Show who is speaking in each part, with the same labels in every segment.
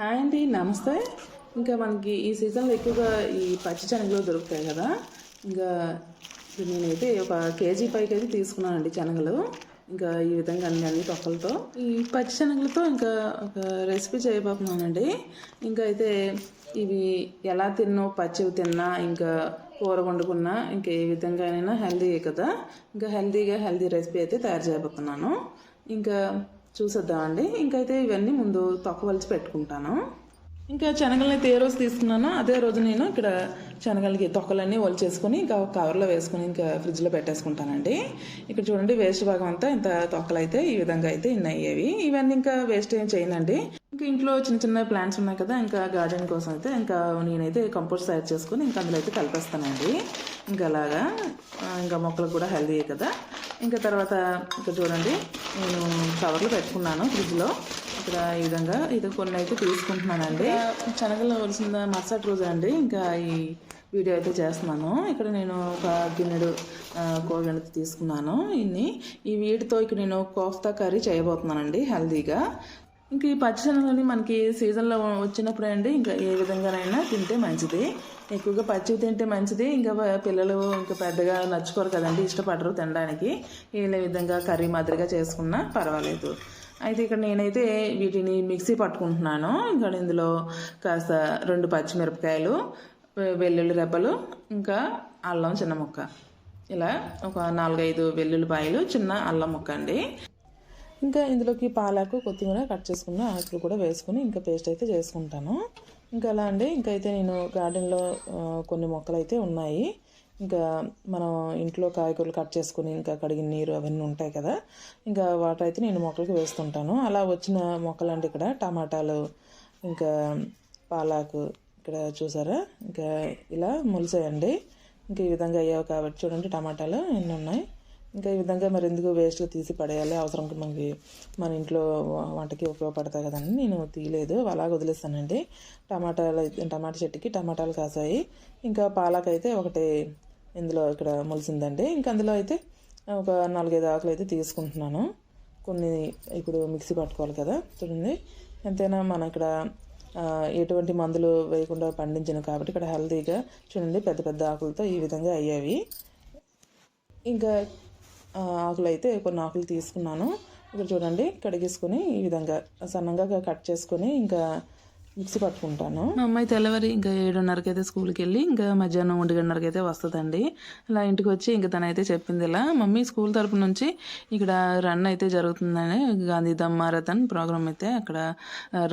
Speaker 1: Hi అండి నమస్తే. ఇంకా మనకి ఈ సీజన్లో ఎక్కువగా ఈ పచ్చి శనగలు దొరుకుతాయి కదా. ఇంకా నేనైతే ఒక కేజీ పైకి అయితే తీసుకున్నానండి శనగలు. ఇంకా ఈ విధంగా అన్ని అన్ని తొక్కలతో. ఈ పచ్చి శనగలతో ఇంకా ఒక రెసిపీ చేయబోతున్నానండి. ఇంకా అయితే ఇవి ఎలా తిన్నో పచ్చివి తిన్నా ఇంకా కూర వండుకున్నా ఇంకా ఏ విధంగా అయినా హెల్దీ కదా. ఇంకా హెల్దీగా హెల్దీ రెసిపీ అయితే తయారు చేయబోతున్నాను. ఇంకా చూసేద్దామండి ఇంకైతే ఇవన్నీ ముందు తొక్కవలిచి పెట్టుకుంటాను. ఇంకా శనగల్ని అయితే ఏ రోజు తీసుకున్నానో అదే రోజు నేను ఇక్కడ శనగలకి తొక్కలన్నీ వలిచేసుకుని ఇంకా కవర్లో వేసుకొని ఇంకా ఫ్రిడ్జ్లో పెట్టేసుకుంటానండి. ఇక్కడ చూడండి వేస్ట్ భాగం అంతా ఇంత తొక్కలు అయితే ఈ విధంగా అయితే ఇన్ని అయ్యేవి. ఇవన్నీ ఇంకా వేస్ట్ ఏం చేయనండి. ఇంకా ఇంట్లో చిన్న చిన్న ప్లాంట్స్ ఉన్నాయి కదా ఇంకా గార్డెన్ కోసం అయితే ఇంకా నేనైతే కంపోస్ట్ తయారు చేసుకొని ఇంకా అందులో అయితే కలిపేస్తానండి. ఇంకా అలాగా ఇంకా మొక్కలకు కూడా హెల్దీ కదా. ఇంకా తర్వాత ఇక్కడ చూడండి నేను కవర్లు పెట్టుకున్నాను ఫ్రిడ్జ్లో. ఇక్కడ ఈ విధంగా ఇది కొన్ని అయితే తీసుకుంటున్నానండి. శనగలు వలసిన మరుసటి రోజు అండి. ఇంకా ఈ వీడియో అయితే చేస్తున్నాను. ఇక్కడ నేను ఒక గిన్నెడు ఆ, తీసుకున్నాను. ఇన్ని. ఈ వీటితో ఇక్కడ నేను కోఫ్తా కర్రీ చేయబోతున్నానండి హెల్దీగా ఇంకా ఈ పచ్చిశనగలని మనకి సీజన్లో వచ్చినప్పుడే అండి ఇంకా ఏ విధంగానైనా తింటే మంచిది. ఎక్కువగా పచ్చివి తింటే మంచిది. ఇంకా పిల్లలు ఇంకా పెద్దగా నచ్చుకోరు కదండి ఇష్టపడరు తినడానికి. ఏ విధంగా కర్రీ మాదిరిగా చేసుకున్నా పర్వాలేదు. అయితే ఇక్కడ నేనైతే వీటిని మిక్సీ పట్టుకుంటున్నాను. ఇంకా ఇందులో కాస్త రెండు పచ్చిమిరపకాయలు వెల్లుల్లి రెబ్బలు ఇంకా అల్లం చిన్న ముక్క. ఇలా ఒక నాలుగైదు వెల్లుల్లిపాయలు చిన్న అల్లం ముక్క అండి. ఇంకా ఇందులోకి పాలాకు కొత్తిమీర కట్ చేసుకున్న ఆకులు కూడా వేసుకుని ఇంకా పేస్ట్ అయితే చేసుకుంటాను. ఇంకా అలా అండి ఇంకా అయితే నేను గార్డెన్లో కొన్ని మొక్కలు అయితే ఉన్నాయి. ఇంకా మనం ఇంట్లో కాయగూరలు కట్ చేసుకుని ఇంకా కడిగిన నీరు అవన్నీ ఉంటాయి కదా ఇంకా వాటర్ అయితే నేను మొక్కలకి వేస్తుంటాను. అలా వచ్చిన మొక్కలు అంటే ఇక్కడ టమాటాలు ఇంకా పాలాకు ఇక్కడ చూసారా? ఇంకా ఇలా మొలిసాయండి. ఇంకా ఈ విధంగా అయ్యావు కాబట్టి చూడండి టమాటాలు ఎన్ని ఉన్నాయి. ఇంకా ఈ విధంగా మరి ఎందుకు వేస్ట్గా తీసి పడేయాలి? అవసరం మనకి మన ఇంట్లో వంటకి ఉపయోగపడతాయి కదండి నేను తీయలేదు. అలాగ వదిలేస్తానండి. టమాటాలు అయితే- టమాటా చెట్టుకి టమాటాలు కాసాయి. ఇంకా పాలకైతే ఒకటి ఇందులో ఇక్కడ మొలిసిందండి. ఇంకా అందులో అయితే ఒక నాలుగైదు ఆకులు అయితే తీసుకుంటున్నాను. కొన్ని ఇప్పుడు మిక్సీ పట్టుకోవాలి కదా చూడండి. ఎంతైనా మన ఇక్కడ ఎటువంటి మందులు వేయకుండా పండించను కాబట్టి ఇక్కడ హెల్తీగా చూడండి. పెద్ద పెద్ద ఆకులతో ఈ విధంగా అయ్యేవి ఇంకా ఆకులు అయితే కొన్ని ఆకులు తీసుకున్నాను. ఇక్కడ చూడండి కడిగేసుకొని ఈ విధంగా సన్నంగా కట్ చేసుకొని ఇంకా మిక్సీ పట్టుకుంటాను. మా అమ్మాయి తెల్లవారి ఇంకా ఏడున్నరకి అయితే స్కూల్కి వెళ్ళి ఇంకా మధ్యాహ్నం ఒంటి గంటన్నరకి అయితే వస్తుందండి. ఇలా ఇంటికి వచ్చి ఇంకా తనైతే చెప్పింది ఇలా మమ్మీ స్కూల్ తరపు నుంచి ఇక్కడ రన్ అయితే జరుగుతుందని గాంధీ దమ్ మారథాన్ ప్రోగ్రామ్ అయితే అక్కడ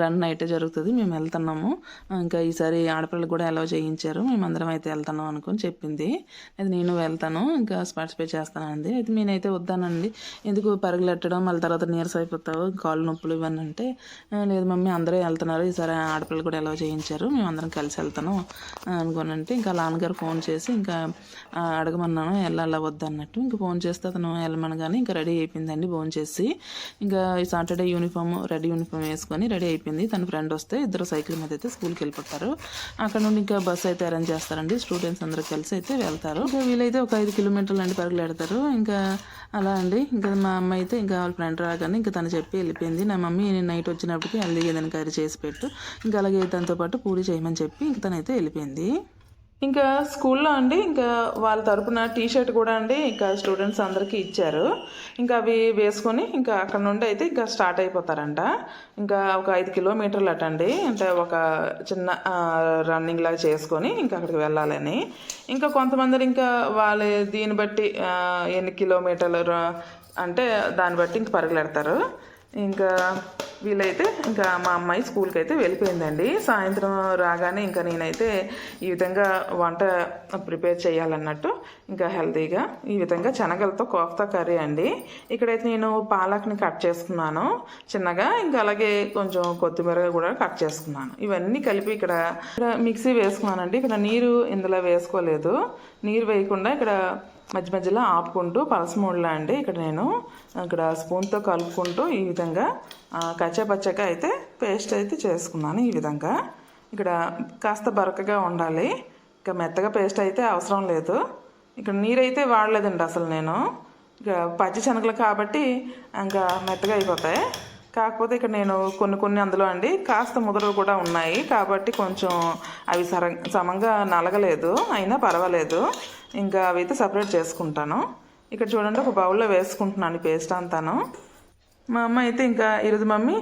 Speaker 1: రన్ అయితే జరుగుతుంది మేము వెళ్తున్నాము. ఇంకా ఈసారి ఆడపిల్లలు కూడా అలౌ చేయించారు మేమందరం అయితే వెళ్తున్నాం అనుకుని చెప్పింది. అది నేను వెళ్తాను ఇంకా పార్టిసిపేట్ చేస్తాను అయితే నేనైతే వద్దానండి. ఎందుకు పరుగులెట్టడం మళ్ళీ తర్వాత నీరస అయిపోతావు కాళ్ళు నొప్పులు ఇవన్నీ అంటే లేదు మమ్మీ అందరూ వెళ్తున్నారు ఈసారి ఆడపిల్లలు కూడా ఎలా చేయించారు? మేము అందరం కలిసి వెళ్తాను అనుకోనంటే ఇంకా నాన్నగారు ఫోన్ చేసి ఇంకా అడగమన్నాను వెళ్ళాలా వద్దన్నట్టు ఇంకా ఫోన్ చేస్తే అతను వెళ్ళమనగానే ఇంకా రెడీ అయిపోయిందండి ఫోన్ చేసి. ఇంకా ఈ సాటర్డే యూనిఫామ్ రెడీ యూనిఫామ్ వేసుకొని రెడీ అయిపోయింది. తన ఫ్రెండ్ వస్తే ఇద్దరు సైకిల్ మీద అయితే స్కూల్కి వెళ్ళిపోతారు. అక్కడ నుండి ఇంకా బస్ అయితే అరేంజ్ చేస్తారండి. స్టూడెంట్స్ అందరూ కలిసి అయితే వెళ్తారు. ఇంకా వీలైతే ఒక ఐదు కిలోమీటర్లు అండి పరుగులు ఇంకా అలా అండి. ఇంకా మా అమ్మ అయితే ఇంకా వాళ్ళ ఫ్రెండ్ రాగానే ఇంకా తను చెప్పి వెళ్ళిపోయింది. నా మమ్మీ నేను నైట్ వచ్చినప్పటికీ హెల్దీ ఏదైనా కర్రీ చేసి పెట్టు. ఇంకా అలాగే దాంతో పాటు పూరి చేయమని చెప్పి ఇంక తనైతే వెళ్ళిపోయింది. ఇంకా స్కూల్లో అండి ఇంకా వాళ్ళ తరపున టీ షర్ట్ కూడా అండి ఇంకా స్టూడెంట్స్ అందరికీ ఇచ్చారు. ఇంకా అవి వేసుకొని ఇంకా అక్కడ నుండి అయితే ఇంకా స్టార్ట్ అయిపోతారంట. ఇంకా ఒక ఐదు కిలోమీటర్లు అటండి అంటే ఒక చిన్న రన్నింగ్ లాగా చేసుకొని ఇంకా అక్కడికి వెళ్ళాలని. ఇంకా కొంతమంది ఇంకా వాళ్ళ దీన్ని బట్టి ఎన్ని కిలోమీటర్లు అంటే దాన్ని బట్టి ఇంక పరుగులెడతారు. ఇంకా వీలైతే ఇంకా మా అమ్మాయి స్కూల్కి అయితే వెళ్ళిపోయిందండి. సాయంత్రం రాగానే ఇంకా నేనైతే ఈ విధంగా వంట ప్రిపేర్ చేయాలన్నట్టు ఇంకా హెల్తీగా ఈ విధంగా శనగలతో కోఫ్తా కర్రీ అండి. ఇక్కడైతే నేను పాలక్ని కట్ చేసుకున్నాను. చిన్నగా ఇంకా అలాగే కొంచెం కొత్తిమీర కూడా కట్ చేసుకున్నాను. ఇవన్నీ కలిపి ఇక్కడ ఇక్కడ మిక్సీ వేసుకున్నానండి. ఇక్కడ నీరు ఇందులో వేసుకోలేదు. నీరు వేయకుండా ఇక్కడ మధ్య మధ్యలో ఆపుకుంటూ పలసమూడలా అండి. ఇక్కడ నేను ఇక్కడ స్పూన్తో కలుపుకుంటూ ఈ విధంగా ఆ, కచ్చాపచ్చగా అయితే పేస్ట్ అయితే చేసుకున్నాను ఈ విధంగా. ఇక్కడ కాస్త బరకగా ఉండాలి. ఇంకా మెత్తగా పేస్ట్ అయితే అవసరం లేదు. ఇక్కడ నీరైతే వాడలేదండి అసలు నేను. ఇక పచ్చి శనగలు కాబట్టి ఇంకా మెత్తగా అయిపోతాయి. కాకపోతే ఇక్కడ నేను కొన్ని కొన్ని అందులో అండి కాస్త ముదరలు కూడా ఉన్నాయి. కాబట్టి కొంచెం అవి సర సమంగా నలగలేదు. అయినా పర్వాలేదు. ఇంకా అవి అయితే సపరేట్ చేసుకుంటాను. ఇక్కడ చూడండి ఒక బౌల్లో వేసుకుంటున్నాను పేస్ట్ అంతాను. మా అమ్మ అయితే ఇంకా ఈరోజు మమ్మీ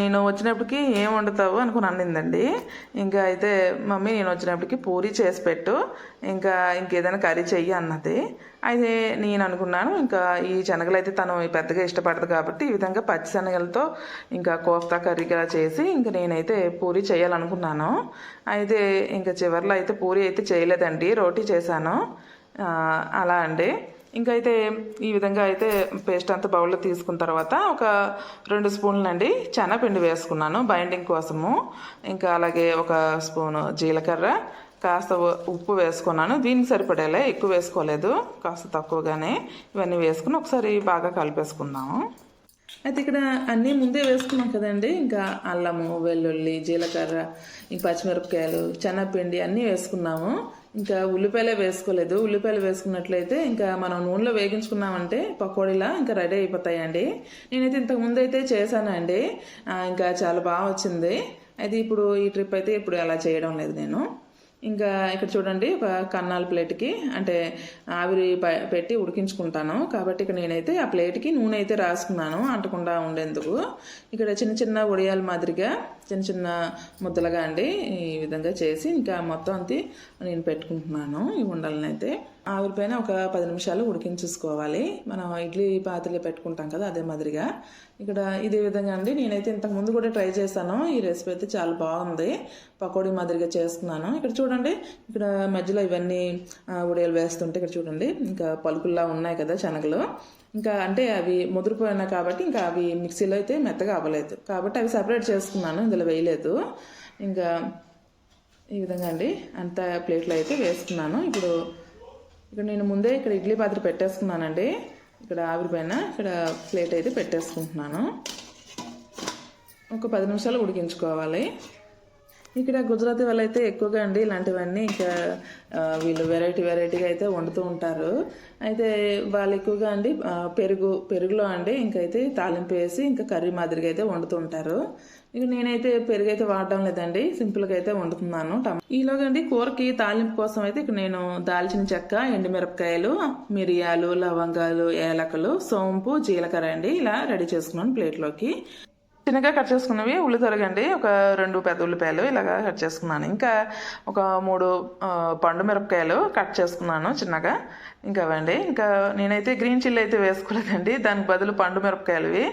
Speaker 1: నేను వచ్చినప్పటికి ఏం వండుతావు అనుకుని అన్నిందండి. ఇంకా అయితే మమ్మీ నేను వచ్చినప్పటికి పూరి చేసి పెట్టు ఇంకా ఇంకేదైనా కర్రీ చెయ్యి అన్నది. అయితే నేను అనుకున్నాను ఇంకా ఈ శనగలు అయితే తను పెద్దగా ఇష్టపడదు కాబట్టి ఈ విధంగా పచ్చి శనగలతో ఇంకా కోఫ్తా ఇలా చేసి ఇంకా నేనైతే పూరి చేయాలనుకున్నాను. అయితే ఇంకా చివరిలో అయితే పూరి అయితే చేయలేదండి రోటీ చేశాను. అలా అండి. ఇంకా అయితే ఈ విధంగా అయితే పేస్ట్ అంతా బౌల్లో తీసుకున్న తర్వాత ఒక రెండు స్పూన్లు అండి శనగపిండి వేసుకున్నాను బైండింగ్ కోసము. ఇంకా అలాగే ఒక స్పూను జీలకర్ర కాస్త ఉప్పు వేసుకున్నాను. దీనికి సరిపడేలా ఎక్కువ వేసుకోలేదు కాస్త తక్కువగానే ఇవన్నీ వేసుకుని ఒకసారి బాగా కలిపేసుకుందాము. అయితే ఇక్కడ అన్నీ ముందే వేసుకున్నాం కదండి. ఇంకా అల్లము వెల్లుల్లి జీలకర్ర ఇంక పచ్చిమిరపకాయలు శనగపిండి అన్నీ వేసుకున్నాము. ఇంకా ఉల్లిపాయలే వేసుకోలేదు. ఉల్లిపాయలు వేసుకున్నట్లయితే ఇంకా మనం నూనెలో వేగించుకున్నామంటే పకోడీలా ఇంకా రెడీ అయిపోతాయండి. నేనైతే ఇంతకు ముందు అయితే చేశానండి ఇంకా చాలా బాగా వచ్చింది. అయితే ఇప్పుడు ఈ ట్రిప్ అయితే ఇప్పుడు అలా చేయడం లేదు నేను. ఇంకా ఇక్కడ చూడండి ఒక కన్నాల ప్లేట్కి అంటే ఆవిరి ప- పెట్టి ఉడికించుకుంటాను. కాబట్టి ఇక్కడ నేనైతే ఆ ప్లేట్కి నూనె అయితే రాసుకున్నాను అంటకుండా ఉండేందుకు. ఇక్కడ చిన్న చిన్న వడియాల మాదిరిగా చిన్న చిన్న ముద్దలుగా అండి ఈ విధంగా చేసి ఇంకా మొత్తం అంతే నేను పెట్టుకుంటున్నాను ఈ ఉండలని అయితే. ఆవిరిపైన ఒక పది నిమిషాలు ఉడికించేసుకోవాలి. మనం ఇడ్లీ పాత్రలు పెట్టుకుంటాం కదా అదే మాదిరిగా. ఇక్కడ ఇదే విధంగా అండి నేనైతే ఇంతకు ముందు కూడా ట్రై చేశాను. ఈ రెసిపీ అయితే చాలా బాగుంది. పకోడీ మాదిరిగా చేస్తున్నాను. ఇక్కడ చూడండి ఇక్కడ మధ్యలో ఇవన్నీ ఉడియలు వేస్తుంటే ఇక్కడ చూడండి ఇంకా పలుకుల్లా ఉన్నాయి కదా శనగలు. ఇంకా అంటే అవి ముదిరిపోయినా కాబట్టి ఇంకా అవి మిక్సీలో అయితే మెత్తగా అవ్వలేదు. కాబట్టి అవి సపరేట్ చేసుకున్నాను ఇందులో వేయలేదు. ఇంకా ఈ విధంగా అండి. అంత ప్లేట్లో అయితే వేసుకున్నాను. ఇప్పుడు ఇక్కడ నేను ముందే ఇక్కడ ఇడ్లీ పాత్ర పెట్టేసుకున్నానండి. ఇక్కడ ఆవిరి పైన ఇక్కడ ప్లేట్ అయితే పెట్టేసుకుంటున్నాను. ఒక పది నిమిషాలు ఉడికించుకోవాలి. ఇక్కడ గుజరాతీ వాళ్ళు అయితే ఎక్కువగా అండి ఇలాంటివన్నీ. ఇంకా వీళ్ళు వెరైటీ వెరైటీగా అయితే వండుతూ ఉంటారు. అయితే వాళ్ళు ఎక్కువగా అండి పెరుగు పెరుగులో అండి. ఇంకైతే తాలింపు వేసి ఇంకా కర్రీ మాదిరిగా అయితే వండుతూ ఉంటారు. ఇక నేనైతే పెరుగు అయితే వాడడం లేదండి. సింపుల్గా అయితే వండుతున్నాను. ఈలోగా అండి కూరకి తాలింపు కోసం అయితే ఇక్కడ నేను దాల్చిన చెక్క ఎండుమిరపకాయలు మిరియాలు లవంగాలు ఏలకలు సోంపు జీలకర్ర అండి ఇలా రెడీ చేసుకున్నాను ప్లేట్లోకి. చిన్నగా కట్ చేసుకున్నవి ఉల్లి తొలగండి ఒక రెండు పెద్ద ఉల్లిపాయలు ఇలాగా కట్ చేసుకున్నాను. ఇంకా ఒక మూడు పండు మిరపకాయలు కట్ చేసుకున్నాను చిన్నగా. ఇంకా అవండి. ఇంకా నేనైతే గ్రీన్ చిల్లీ అయితే వేసుకోలేదండి. దానికి బదులు పండు మిరపకాయలువి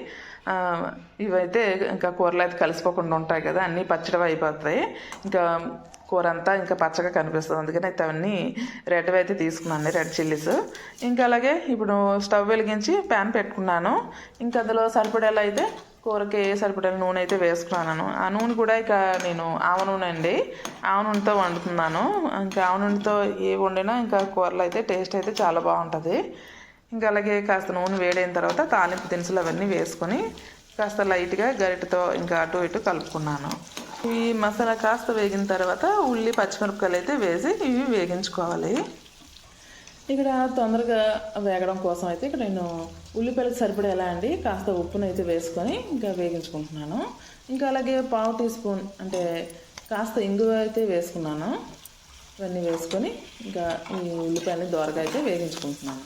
Speaker 1: ఇవైతే ఇంకా కూరలు అయితే కలిసిపోకుండా ఉంటాయి కదా అన్నీ పచ్చడి అయిపోతాయి. ఇంకా కూర అంతా ఇంకా పచ్చగా కనిపిస్తుంది. అందుకని అయితే అవన్నీ రెడ్వి అయితే తీసుకున్నాను రెడ్ చిల్లీస్. ఇంకా అలాగే ఇప్పుడు స్టవ్ వెలిగించి ప్యాన్ పెట్టుకున్నాను. ఇంకా అందులో సరిపడేలా అయితే కూరకి సరిపడే నూనె అయితే వేసుకున్నాను ఆ నూనె కూడా ఇక నేను ఆవ నూనె అండి. ఆవ నూనెతో వండుతున్నాను. ఇంకా ఆవ నూనెతో ఏ వండినా ఇంకా కూరలు అయితే టేస్ట్ అయితే చాలా బాగుంటుంది. ఇంకా అలాగే కాస్త నూనె వేడైన తర్వాత తాలింపు దినుసులు అవన్నీ వేసుకొని కాస్త లైట్గా గరిటెతో ఇంకా అటు ఇటు కలుపుకున్నాను. ఈ మసాలా కాస్త వేగిన తర్వాత ఉల్లి పచ్చిమిరపకాయలు అయితే వేసి ఇవి వేగించుకోవాలి. ఇక్కడ తొందరగా వేగడం కోసం అయితే ఇక్కడ నేను ఉల్లిపాయలకు సరిపడేలా అండి? కాస్త ఉప్పును అయితే వేసుకొని ఇంకా వేగించుకుంటున్నాను. ఇంకా అలాగే పావు టీ స్పూన్ అంటే కాస్త ఇంగువ అయితే వేసుకున్నాను. ఇవన్నీ వేసుకొని ఇంకా ఈ ఉల్లిపాయలని దోరగా అయితే వేగించుకుంటున్నాను.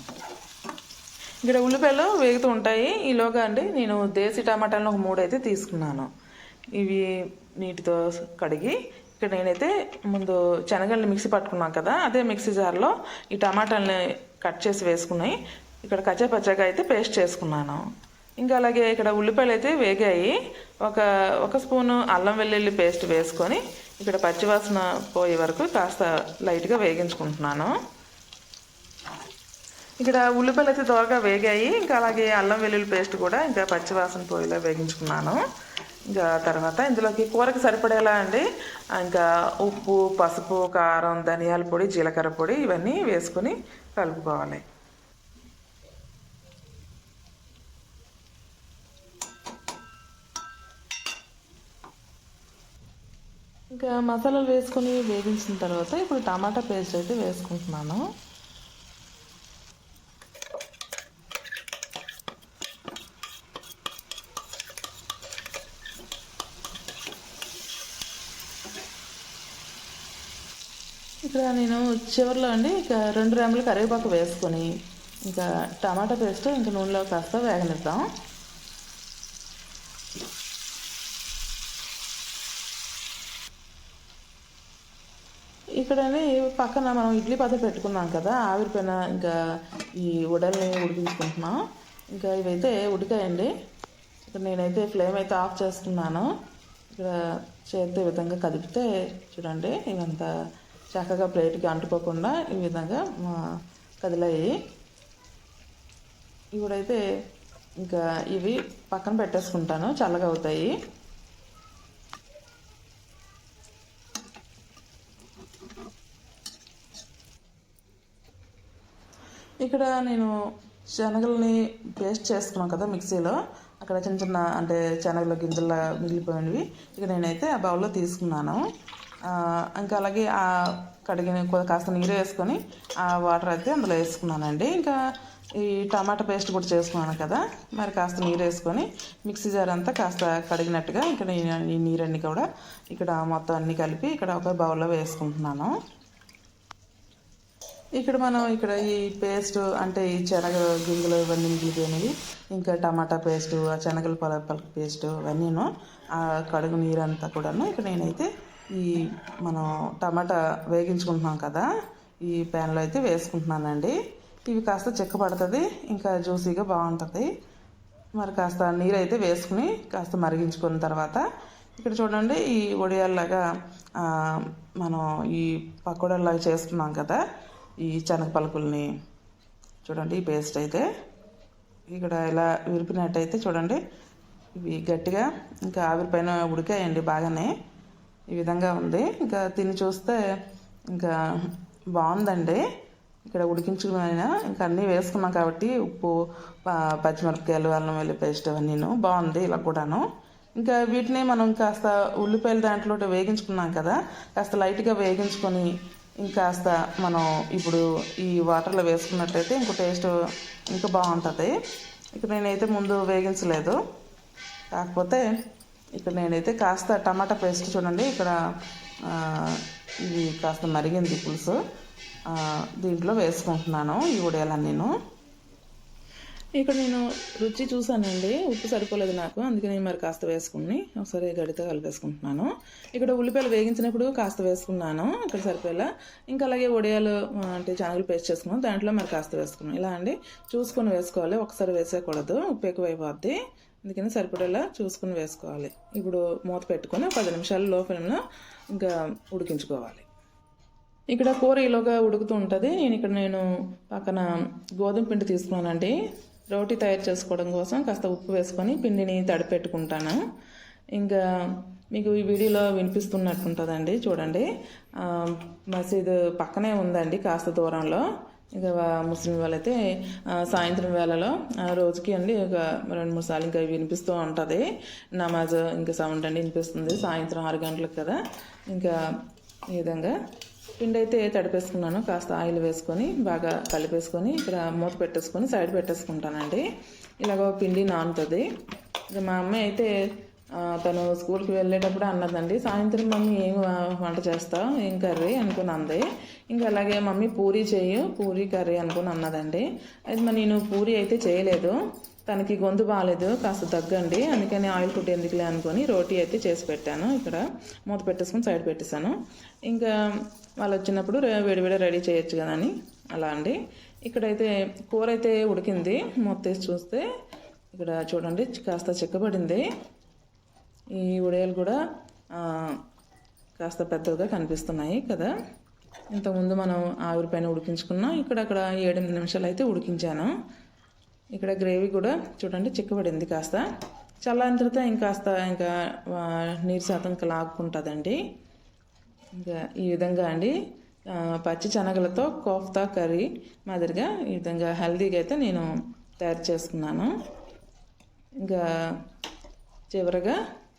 Speaker 1: ఇక్కడ ఉల్లిపాయలు వేగుతూ ఉంటాయి. ఈలోగా అండి నేను దేశీ టమాటాలను ఒక మూడు అయితే తీసుకున్నాను. ఇవి నీటితో కడిగి ఇక్కడ నేనైతే ముందు శనగల్ని మిక్సీ పట్టుకున్నాం కదా అదే మిక్సీ జార్లో ఈ టమాటాలని కట్ చేసి వేసుకుని ఇక్కడ కచ్చపచ్చగా అయితే పేస్ట్ చేసుకున్నాను. ఇంకా అలాగే ఇక్కడ ఉల్లిపాయలు అయితే వేగాయి. ఒక ఒక స్పూను అల్లం వెల్లుల్లి పేస్ట్ వేసుకొని ఇక్కడ పచ్చివాసన పోయే వరకు కాస్త లైట్గా వేగించుకుంటున్నాను. ఇక్కడ ఉల్లిపాయలు అయితే త్వరగా వేగాయి. ఇంకా అలాగే అల్లం వెల్లుల్లి పేస్ట్ కూడా ఇంకా పచ్చివాసన పోయేలా వేగించుకున్నాను. ఇంకా తర్వాత ఇందులోకి కూరకి సరిపడేలా అండి. ఇంకా ఉప్పు పసుపు కారం ధనియాల పొడి జీలకర్ర పొడి ఇవన్నీ వేసుకొని కలుపుకోవాలి. ఇంకా మసాలాలు వేసుకొని వేగించిన తర్వాత ఇప్పుడు టమాటా పేస్ట్ అయితే వేసుకుంటున్నాను. నేను చివరిలో అండి ఇక రెండు రెమ్మలు కరివేపాకు వేసుకొని ఇంకా టమాటా పేస్ట్ ఇంకా నూనెలో కాస్త వేగనిద్దాం. ఇక్కడని పక్కన మనం ఇడ్లీ పాత్ర పెట్టుకున్నాం కదా ఆవిరిపైన ఇంకా ఈ ఉడల్ని ఉడికించుకుంటున్నాం. ఇంకా ఇవైతే ఉడికాయండి. ఇక్కడ నేనైతే ఫ్లేమ్ అయితే ఆఫ్ చేసుకున్నాను ఇక్కడ చేతితో ఈ విధంగా కదిపితే చూడండి ఇవంతా చక్కగా ప్లేట్కి అంటుకోకుండా ఈ విధంగా కదిలాయి. ఇప్పుడైతే ఇంకా ఇవి పక్కన పెట్టేసుకుంటాను చల్లగా అవుతాయి. ఇక్కడ నేను శనగల్ని పేస్ట్ చేసుకున్నాను కదా మిక్సీలో. అక్కడ చిన్న చిన్న అంటే శనగల గింజల మిగిలిపోయినవి. ఇక నేనైతే ఆ బౌల్లో తీసుకున్నాను. ఇంకా అలాగే ఆ కడిగిన కాస్త నీరు వేసుకొని ఆ వాటర్ అయితే అందులో వేసుకున్నానండి. ఇంకా ఈ టమాటా పేస్ట్ కూడా చేసుకున్నాను కదా మరి కాస్త నీరు వేసుకొని మిక్సీ జార్ అంతా కాస్త కడిగినట్టుగా ఇక్కడ ఈ- నీరన్నీ కూడా ఇక్కడ మొత్తం అన్నీ కలిపి ఇక్కడ ఒక బౌల్లో వేసుకుంటున్నాను. ఇక్కడ మనం ఇక్కడ ఈ పేస్ట్ అంటే ఈ శనగ గింజలు ఇవన్నీ మిగిలిపోయినవి ఇంకా టమాటా పేస్టు ఆ శనగల పల పలక పేస్టు ఇవన్నీను ఆ కడుగు నీరంతా కూడాను ఇక్కడ నేనైతే ఈ మనం టమాటా వేగించుకుంటున్నాం కదా ఈ ప్యాన్లో అయితే వేసుకుంటున్నానండి. ఇవి కాస్త చెక్క పడుతుంది ఇంకా జ్యూసీగా బాగుంటుంది. మరి కాస్త నీరు అయితే వేసుకుని కాస్త మరిగించుకున్న తర్వాత ఇక్కడ చూడండి ఈ ఒడియాల్లాగా మనం ఈ పకోడాల్లాగా చేసుకున్నాం కదా ఈ శనగ పలుకుల్ని. చూడండి ఈ పేస్ట్ అయితే. ఇక్కడ ఇలా విరిపినట్టయితే చూడండి ఇవి గట్టిగా ఇంకా ఆవిరిపైన ఉడికాయండి బాగానే. ఈ విధంగా ఉంది. ఇంకా తిని చూస్తే ఇంకా బాగుందండి. ఇక్కడ ఉడికించుకున్న ఇంకా అన్నీ వేసుకున్నాం కాబట్టి ఉప్పు పచ్చిమిరపకాయలు అల్లం వెల్లి పేస్ట్ అవన్నీను. బాగుంది ఇలా కూడాను. ఇంకా వీటిని మనం కాస్త ఉల్లిపాయలు దాంట్లో వేగించుకున్నాం కదా కాస్త లైట్గా వేగించుకొని ఇంకాస్త మనం ఇప్పుడు ఈ వాటర్లో వేసుకున్నట్టయితే ఇంకో టేస్ట్ ఇంకా బాగుంటుంది. ఇక్కడ నేనైతే ముందు వేగించలేదు. కాకపోతే ఇక్కడ నేనైతే కాస్త టమాటా పేస్ట్ చూడండి. ఇక్కడ ఇది కాస్త మరిగింది పులుసు. దీంట్లో వేసుకుంటున్నాను ఈ ఉడేలా నేను ఇక్కడ నేను రుచి చూసానండి ఉప్పు సరిపోలేదు నాకు. అందుకని మరి కాస్త వేసుకుని ఒకసారి గడితో కలిపేసుకుంటున్నాను. ఇక్కడ ఉల్లిపాయలు వేగించినప్పుడు కాస్త వేసుకున్నాను. ఇక్కడ సరిపోయేలా. ఇంకా అలాగే వడియాలు అంటే శనగలు పేస్ట్ చేసుకున్నాను. దాంట్లో మరి కాస్త వేసుకున్నాను. ఇలా అండి. చూసుకొని వేసుకోవాలి. ఒకసారి వేసేయకూడదు. ఉప్పు ఎక్కువ అయిపోద్ది అందుకని సరిపడేలా చూసుకుని వేసుకోవాలి. ఇప్పుడు మూత పెట్టుకొని పది నిమిషాలు లో ఫ్లేమ్లో ఇంకా ఉడికించుకోవాలి. ఇక్కడ కూర ఈలోగా ఉడుకుతూ ఉంటుంది. నేను ఇక్కడ నేను పక్కన గోధుమ పిండి తీసుకున్నానండి. రోటీ తయారు చేసుకోవడం కోసం కాస్త ఉప్పు వేసుకొని పిండిని తడిపెట్టుకుంటాను. ఇంకా మీకు ఈ వీడియోలో వినిపిస్తున్నట్టుంటుందండి. చూడండి. మసీదు పక్కనే ఉందండి కాస్త దూరంలో. ఇక ముస్లిం వాళ్ళైతే సాయంత్రం వేళలో ఆ, రోజుకి అండి ఒక రెండు మూడు సార్లు ఇంకా వినిపిస్తూ ఉంటుంది. నమాజ్ ఇంకా సౌండ్ అండి వినిపిస్తుంది సాయంత్రం ఆరు గంటలకు కదా. ఇంకా ఈ విధంగా పిండి అయితే తడిపేసుకున్నాను కాస్త ఆయిల్ వేసుకొని బాగా కలిపేసుకొని ఇక్కడ మూత పెట్టేసుకొని సైడ్ పెట్టేసుకుంటానండి. ఇలాగ పిండి నానుతుంది. ఇక మా అమ్మాయి అయితే తను స్కూల్కి వెళ్ళేటప్పుడు అన్నదండి. సాయంత్రం మమ్మీ ఏం వంట చేస్తావు ఏం కర్రీ? అనుకుని అంది. ఇంకా అలాగే మమ్మీ పూరీ చేయు పూరీ కర్రీ అనుకుని అన్నదండి. అయితే మరి నేను పూరీ అయితే చేయలేదు. తనకి గొంతు బాగాలేదు కాస్త తగ్గండి. అందుకని ఆయిల్ ఫుడ్ ఎందుకులే అనుకొని రోటీ అయితే చేసి పెట్టాను. ఇక్కడ మూత పెట్టేసుకుని సైడ్ పెట్టేశాను. ఇంకా వాళ్ళు వచ్చినప్పుడు వేడివేడి రెడీ చేయొచ్చు కదా అని అలా అండి. ఇక్కడైతే కూర అయితే ఉడికింది. మూత తీసి చూస్తే ఇక్కడ చూడండి కాస్త చిక్కబడింది. ఈ ఉడయలు కూడా కాస్త పెద్దగా కనిపిస్తున్నాయి కదా. ఇంతకుముందు మనం ఆవిరిపైన ఉడికించుకున్నాం ఇక్కడక్కడ ఏడెనిమిది నిమిషాలు అయితే ఉడికించాను. ఇక్కడ గ్రేవీ కూడా చూడండి చిక్కబడింది కాస్త. చల్లారిన తర్వాత ఇంకాస్త ఇంకా నీరు శాతం లాక్కుంటుందండి ఇంకా ఈ విధంగా అండి. పచ్చి శనగలతో కోఫ్తా కర్రీ మాదిరిగా ఈ విధంగా హెల్దీగా అయితే నేను తయారు చేసుకున్నాను. ఇంకా చివరగా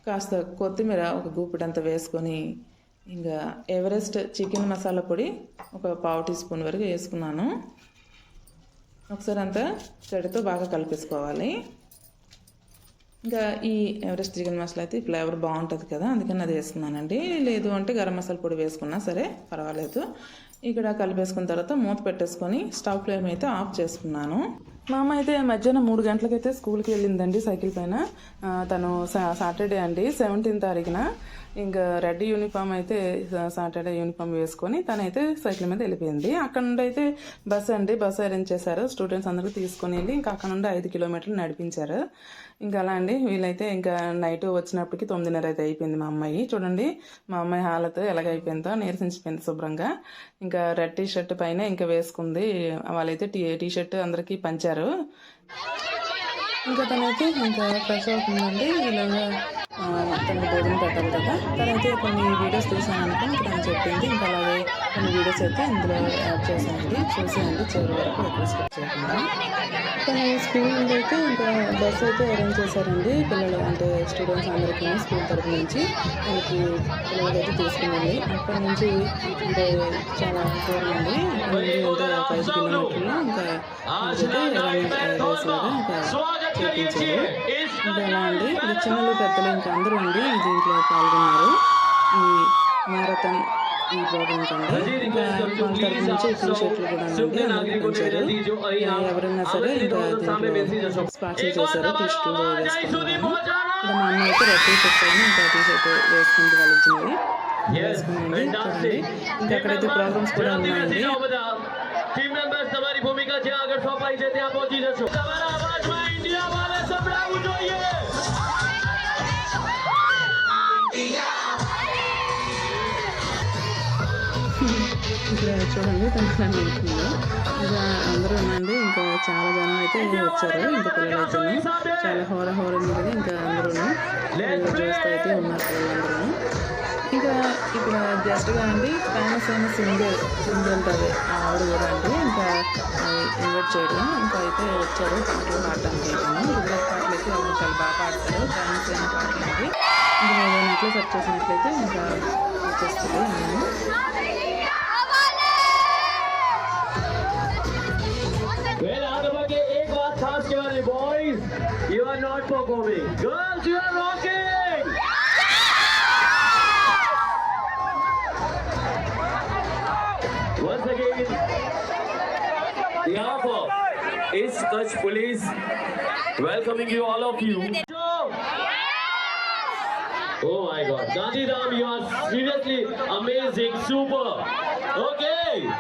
Speaker 1: కాస్త కొత్తిమీర ఒక గుప్పిడంత వేసుకొని ఇంకా ఎవరెస్ట్ చికెన్ మసాలా పొడి ఒక పావు టీ స్పూన్ వరకు వేసుకున్నాను. ఒకసారి అంతా చెడితో బాగా కలిపేసుకోవాలి. ఇంకా ఈ ఎవరెస్ట్ చికెన్ మసాలా అయితే ఫ్లేవర్ బాగుంటుంది కదా అందుకని అది వేసుకున్నానండి. లేదు అంటే గరం మసాలా పొడి వేసుకున్నా సరే పర్వాలేదు. ఇక్కడ కలిపేసుకున్న తర్వాత మూత పెట్టేసుకొని స్టవ్ ఫ్లేమ్ అయితే ఆఫ్ చేసుకున్నాను. మా అమ్మ అయితే మధ్యాహ్నం మూడు గంటలకైతే స్కూల్కి వెళ్ళిందండి సైకిల్ పైన. తను సా- సాటర్డే అండి సెవెంటీన్ తారీఖున. ఇంకా రెడ్ యూనిఫామ్ అయితే సాటర్డే యూనిఫామ్ వేసుకొని తనైతే సైకిల్ మీద వెళ్ళిపోయింది. అక్కడ నుండి అయితే బస్ అండి బస్ అరేంజ్ చేశారు. స్టూడెంట్స్ అందరూ తీసుకుని వెళ్ళి ఇంకా అక్కడ నుండి ఐదు కిలోమీటర్లు నడిపించారు. ఇంకా అలా అండి వీళ్ళైతే ఇంకా నైట్ వచ్చినప్పటికి తొమ్మిదిన్నర అయితే అయిపోయింది మా అమ్మాయి. చూడండి మా అమ్మాయి హాలత్ ఎలాగైపోయిందో నీరసించిపోయింది శుభ్రంగా. ఇంకా రెడ్ టీ షర్ట్ పైన ఇంకా వేసుకుంది. వాళ్ళైతే టీ టీ షర్ట్ అందరికీ పంచారు. ఇంకా తనైతే ఇంకా ఫ్రెష్ అవుతుందండి. ఇలాగా తన భోజనం పెట్టాలి కదా. తనైతే కొన్ని వీడియోస్ తీసాను అనుకో ఇంకా తను చెప్పింది. ఇంకా అలాగే కొన్ని వీడియోస్ అయితే ఇందులో యాడ్ చేశానండి. చూసేయండి చివరి వరకు స్కిప్ చేయకుండా. తన స్కూల్ నుండి అయితే ఇంకా బస్ అయితే అరేంజ్ చేశారండి. పిల్లలు అంటే స్టూడెంట్స్ అందరికీ స్కూల్ తరపు నుంచి మనకి పిల్లలకైతే తీసుకుని అక్కడ నుంచి ఇంకా చాలా దూరం అండి. ఇంకా ఐదు కిలోమీటర్లు. ఇంకా చూపించారు ఇది ఎలా అండి ఇది చిన్నలు పెద్దలు ఇంకా అందరూ అండి దీంట్లో పాల్గొన్నారు. ఈ మ్యారథాన్ ఈ ప్రోగ్రామ్ ఇంకా నుంచి షర్ట్లు కూడా ఎవరైనా సరే ఇంకా దీంట్లో చేశారు టీ వేసుకున్నారు ఇంకా మా అమ్మ అయితే రెడ్ ఇంకా వేసుకుంటూ వాళ్ళు ఇచ్చినవి చూడండి. ఇంకా ఎక్కడైతే ప్రాబ్లమ్స్ కూడా ఉన్నాయండి.
Speaker 2: టీమ్ మెంబర్స్ తమారి భూమిక చే అగర్ సోపాయి
Speaker 1: ఇక్కడ చూడండి తనకు నిలుతుందో ఇంకా అందరూ ఉండండి ఇంకా చాలా జనం అయితే వచ్చారు ఇంకా పిల్లలు అయితే చాలా హోర హోర మీద ఇంకా అందరూ చూస్తూ అయితే ఉన్నారు పిల్లలందరూ ఇక ఇప్పుడు జస్ట్గా అండి ఫేమస్ అయిన సింగర్ సింగర్ ఉంటుంది ఆవిడ కూడా అండి ఇంకా ఇన్వైట్ చేయడం ఇంకా అయితే వచ్చారు పాటలు పాడడానికి వెళ్ళాము గుజరాత్ పాటలు అయితే వాళ్ళు చాలా బాగా పాడతారు ఫేమస్ అయిన పాటలు అండి ఇంకా మీరు నెట్లో సెర్చ్ చేసినట్లయితే ఇంకా వచ్చేస్తుంది
Speaker 2: అన్నాము You are not performing. Girls, you are rocking! Of Kutch Police, welcoming you all of you. Oh my God, Gandhi Ram, you are seriously amazing, super. Okay.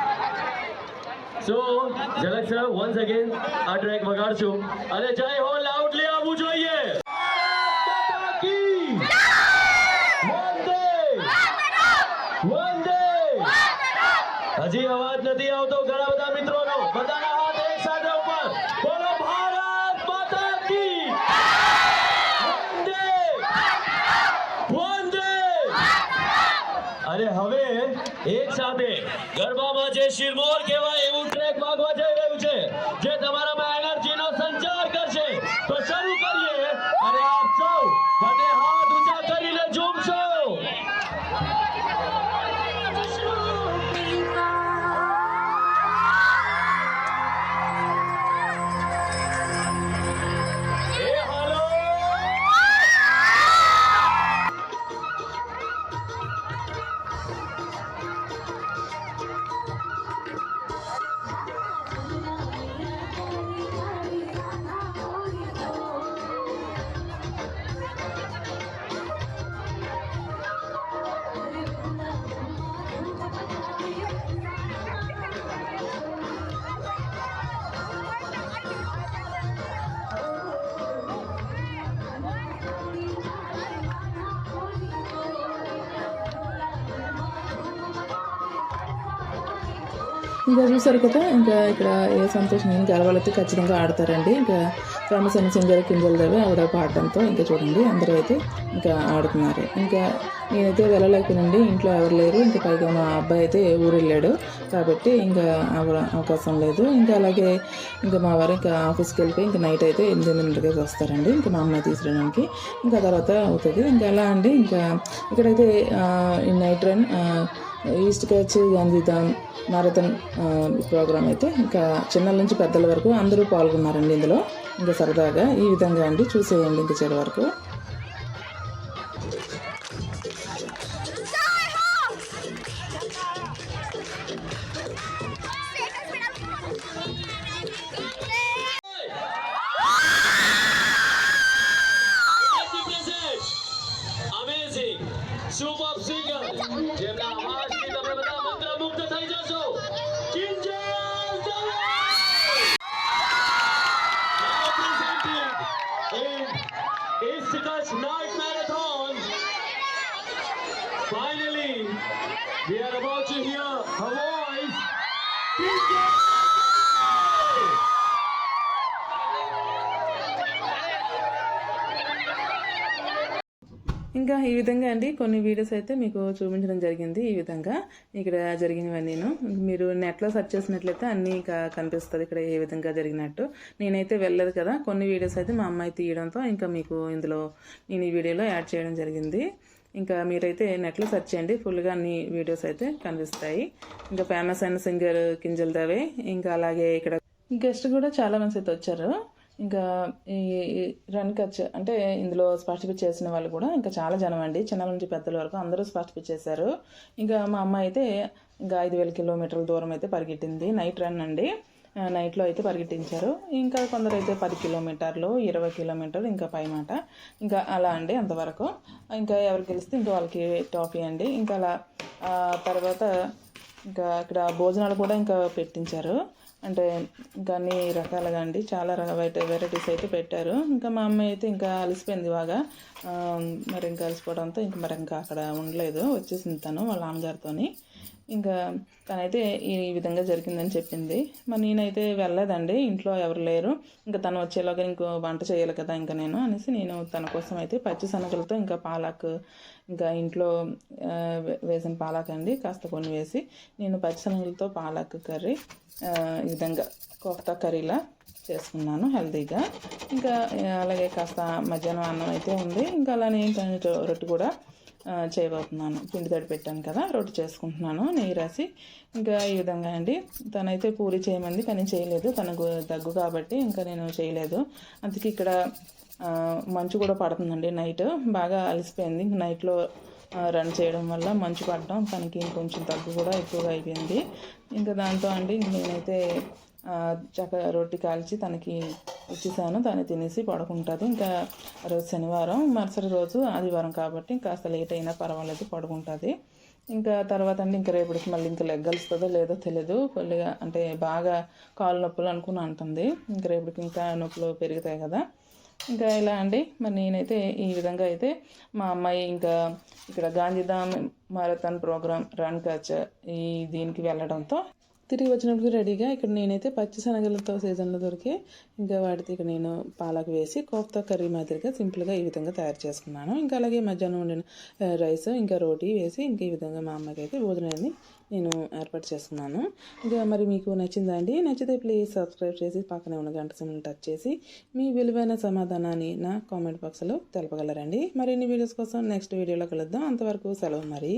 Speaker 2: So, Jalak sir, once again, આ track વગાડશું અને જય હો loudly આવવું જોઈએ હજી અવાજ નથી આવતો शिरमोर केवळ
Speaker 1: ఇంకా చూసారు కదా ఇంకా ఇక్కడ ఏ సంతోషం ఏం గెలవాలైతే ఖచ్చితంగా ఆడతారండి. ఇంకా ఫేమస్ అయిన సింగర్ కింజల దేవి ఆవిడ పాడడంతో ఇంకా చూడండి అందరూ అయితే ఇంకా ఆడుతున్నారు. ఇంకా నేనైతే వెళ్ళలేకనండి ఇంట్లో ఎవరు లేరు. ఇంకా పైగా మా అబ్బాయి అయితే ఊరు వెళ్ళాడు. కాబట్టి ఇంకా అవ్వ అవకాశం లేదు. ఇంకా అలాగే ఇంకా మా వారు ఇంకా ఆఫీస్కి వెళ్ళిపోయి ఇంకా నైట్ అయితే ఎనిమిదిన్నరకి వస్తారండి. ఇంకా మా అమ్మాయి తీసుకురావడానికి. ఇంకా తర్వాత అవుతుంది. ఇంకా ఎలా అండి. ఇంకా ఇక్కడైతే నైట్ రన్ ఆ, east Kutch Gandhidham marathon program అయితే ఇంకా చిన్నల నుంచి పెద్దల వరకు అందరూ పాల్గొన్నారండి ఇందులో. ఇంకా సరదాగా ఈ విధంగా అండి చూసేయండి ఇంకా చివరి వరకు. ఇంకా ఈ విధంగా అండి కొన్ని వీడియోస్ అయితే మీకు చూపించడం జరిగింది ఈ విధంగా. ఇక్కడ జరిగినవన్నీ మీరు నెట్లో సెర్చ్ చేసినట్లయితే అన్నీ కనిపిస్తుంది ఇక్కడ ఏ విధంగా జరిగినట్టు. నేనైతే వెళ్ళలేదు కదా. కొన్ని వీడియోస్ అయితే మా అమ్మాయి తీయడంతో ఇంకా మీకు ఇందులో నేను ఈ వీడియోలో యాడ్ చేయడం జరిగింది. ఇంకా మీరైతే నెట్లో సెర్చ్ చేయండి. ఫుల్గా అన్ని వీడియోస్ అయితే కనిపిస్తాయి. ఇంకా ఫేమస్ అయిన సింగర్ కింజల్ దవే ఇంకా అలాగే ఇక్కడ గెస్ట్ కూడా చాలా మంది అయితే వచ్చారు. ఇంకా ఈ రన్ ఖర్చ్ అంటే ఇందులో పార్టిసిపేట్ చేసిన వాళ్ళు కూడా ఇంకా చాలా జనం అండి. చిన్నల నుంచి పెద్దల వరకు అందరూ పార్టిసిపేట్ చేశారు. ఇంకా మా అమ్మ అయితే ఇంకా ఐదు వేల కిలోమీటర్ల దూరం అయితే పరిగెట్టింది. నైట్ రన్ అండి. నైట్లో అయితే పరిగెట్టించారు. ఇంకా కొందరు అయితే పది కిలోమీటర్లు ఇరవై కిలోమీటర్లు ఇంకా పై మాట. ఇంకా అలా అండి అంతవరకు. ఇంకా ఎవరు గెలిస్తే ఇంకా వాళ్ళకి ట్రాఫీ అండి. ఇంకా అలా తర్వాత ఇంకా అక్కడ భోజనాలు కూడా ఇంకా పెట్టించారు. అంటే ఇంకా అన్ని రకాలుగా అండి. చాలా రకాల వెరైటీస్ అయితే పెట్టారు. ఇంకా మా అమ్మాయి అయితే ఇంకా అలసిపోయింది బాగా. మరి ఇంకా అలసిపోవడంతో ఇంకా మరి ఇంకా అక్కడ ఉండలేదు. వచ్చేసింది తను వాళ్ళ నాన్నగారితోని. ఇంకా తనైతే ఈ విధంగా జరిగిందని చెప్పింది. మరి నేనైతే వెళ్ళలేదండి. ఇంట్లో ఎవరు లేరు. ఇంకా తను వచ్చేలాగా ఇంకో వంట చేయాలి కదా ఇంకా నేను అనేసి నేను తన కోసం అయితే పచ్చి శనగలతో ఇంకా పాలకు ఇంకా ఇంట్లో వేసిన పాలక్ అండి కాస్త కొన్ని వేసి నేను పచ్చిశనగలతో పాలక్ కర్రీ ఈ విధంగా కోఫ్తా కర్రీలా చేసుకున్నాను హెల్తీగా. ఇంకా అలాగే కాస్త మధ్యాహ్నం అన్నం అయితే ఉంది. ఇంకా అలానే ఇంకా రొట్టె కూడా చేయబోతున్నాను. పిండి తడి పెట్టాను కదా రొట్టె చేసుకుంటున్నాను నెయ్యి రాసి. ఇంకా ఈ విధంగా అండి. తనైతే పూరి చేయమంది కానీ చేయలేదు. తనకు దగ్గు కాబట్టి ఇంకా నేను చేయలేదు. అందుకే ఇక్కడ మంచు కూడా పడుతుందండి నైట్. బాగా అలసిపోయింది. ఇంక నైట్లో రన్ చేయడం వల్ల మంచు పడడం తనకి ఇంకొంచెం తగ్గు కూడా ఎక్కువగా అయిపోయింది. ఇంకా దాంతో అండి నేనైతే చక్క రొట్టి కాల్చి తనకి ఇచ్చేసాను. తను తినేసి పడుకుంటుంది. ఇంకా రోజు శనివారం మరుసటి రోజు ఆదివారం కాబట్టి కాస్త లేట్ అయినా పర్వాలేదు పడుకుంటుంది. ఇంకా తర్వాత అండి ఇంకా రేపటికి మళ్ళీ ఇంకా లెగ్గలుస్తుందో లేదో తెలియదు కొద్దిగా అంటే బాగా కాలు నొప్పులు అనుకుని అంటుంది. ఇంకా రేపటికి ఇంకా నొప్పులు పెరుగుతాయి కదా. ఇంకా ఇలా అండి? మరి నేనైతే ఈ విధంగా అయితే మా అమ్మాయి ఇంకా ఇక్కడ Gandhidham marathon program run Kutch ఈ దీనికి వెళ్ళడంతో తిరిగి వచ్చినప్పుడు రెడీగా ఇక్కడ నేనైతే పచ్చి శనగలతో సీజన్లో దొరికే ఇంకా వాటితో ఇక్కడ నేను పాలకు వేసి కోఫ్తా కర్రీ మాదిరిగా సింపుల్గా ఈ విధంగా తయారు చేసుకున్నాను. ఇంకా అలాగే మధ్యాహ్నం వండిన రైస్ ఇంకా రోటీ వేసి ఇంకా ఈ విధంగా మా అమ్మకి అయితే భోజనాన్ని నేను ఏర్పాటు చేస్తున్నాను. ఇంకా మరి మీకు నచ్చిందా అండి? నచ్చితే ప్లీజ్ సబ్స్క్రైబ్ చేసి పక్కనే ఉన్న గంట సింబల్ టచ్ చేసి మీ విలువైన సమాధానాన్ని నా కామెంట్ బాక్స్లో తెలపగలరండి. మరిన్ని వీడియోస్ కోసం నెక్స్ట్ వీడియోలో కలుద్దాం. అంతవరకు సెలవు మరి.